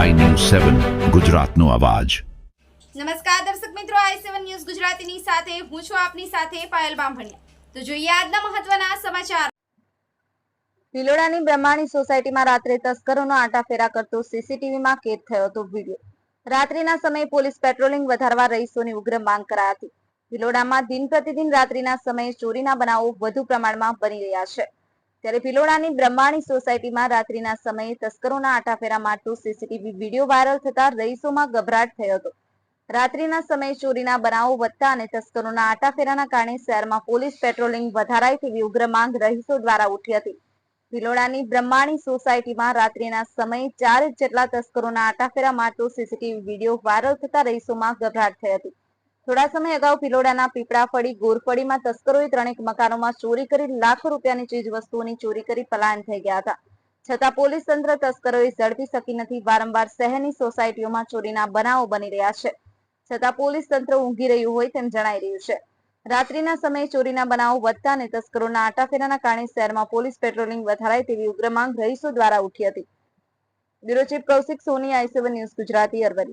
સેવન ગુજરાતનો અવાજ. નમસ્કાર દર્શક મિત્રો આઈ સેવન ન્યૂઝ ગુજરાતીની સાથે હું છું આપની સાથે પાયલ બામભણિયા. તો જોઈએ આજના મહત્વના સમાચાર. ભિલોડાની બ્રહ્માણી સોસાયટીમાં રાત્રે તસ્કરોનો આટાફેરા કરતો સીસીટીવીમાં કેદ થયો હતો વીડિયો. રાત્રિના સમયે પોલીસ પેટ્રોલિંગ વધારવા રહીશોની ઉગ્ર માંગ કરાઈ હતી. ભિલોડામાં દિન પ્રતિદિન રાત્રિના સમયે ચોરીના બનાવો વધુ પ્રમાણમાં બની રહ્યા છે. ત્યારે ભિલોડાની બ્રહ્માણી સોસાયટીમાં રાત્રિના સમયે તસ્કરોના આટાફેરા મારતો સીસીટીવી વીડિયો વાયરલ થતા રહીશોમાં ગભરાટ થયો હતો. રાત્રિના સમયે ચોરીના બનાવો વધતા અને તસ્કરોના આટાફેરાના કારણે શહેરમાં પોલીસ પેટ્રોલિંગ વધારાય તેવી ઉગ્ર માંગ રહીશો દ્વારા ઉઠી હતી. ભિલોડાની બ્રહ્માણી સોસાયટીમાં રાત્રિના સમયે ચાર જેટલા તસ્કરોના આટાફેરા મારતો સીસીટીવી વીડિયો વાયરલ થતા રહીશોમાં ગભરાટ થઈ હતી. થોડા સમય અગાઉ ભિલોડાના પીપળાફળી ગોરફળીમાં તસ્કરોએ ત્રણેક મકાનોમાં ચોરી કરી લાખો રૂપિયાની ચીજ વસ્તુઓની ચોરી કરી પલાયન થઈ ગયા હતા. છતાં પોલીસ તંત્ર તસ્કરોએ ઝડપી શકી નથી, વારંવાર શહેરની સોસાયટીઓમાં ચોરીના બનાવો બની રહ્યા છે. છતાં પોલીસ તંત્ર ઊંઘી રહ્યું હોય તેમ જણાઈ રહ્યું છે. રાત્રિના સમયે ચોરીના બનાવો વધતા અને તસ્કરોના આટાફેરાના કારણે શહેરમાં પોલીસ પેટ્રોલિંગ વધારાય તેવી ઉગ્ર માંગ રહીશો દ્વારા ઉઠી હતી. Bureau chief Kaushik Soni, I news, Gujarati Aravalli.